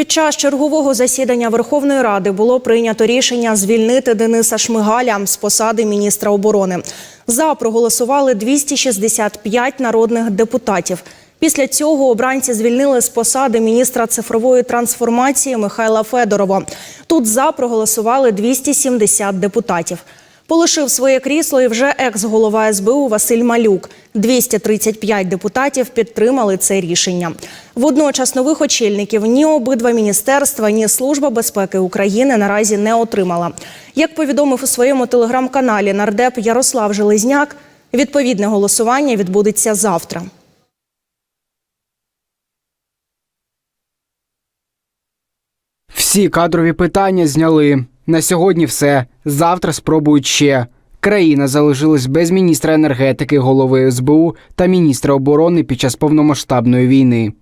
Під час чергового засідання Верховної Ради було прийнято рішення звільнити Дениса Шмигаля з посади міністра оборони. За проголосували 265 народних депутатів. Після цього обранці звільнили з посади міністра цифрової трансформації Михайла Федорова. Тут за проголосували 270 депутатів. Полишив своє крісло і вже екс-голова СБУ Василь Малюк. 235 депутатів підтримали це рішення. Водночас нових очільників ні обидва міністерства, ні Служба безпеки України наразі не отримала. Як повідомив у своєму телеграм-каналі нардеп Ярослав Железняк, відповідне голосування відбудеться завтра. Всі кадрові питання зняли. На сьогодні все. Завтра спробують ще. Країна залишилась без міністра енергетики, голови СБУ та міністра оборони під час повномасштабної війни.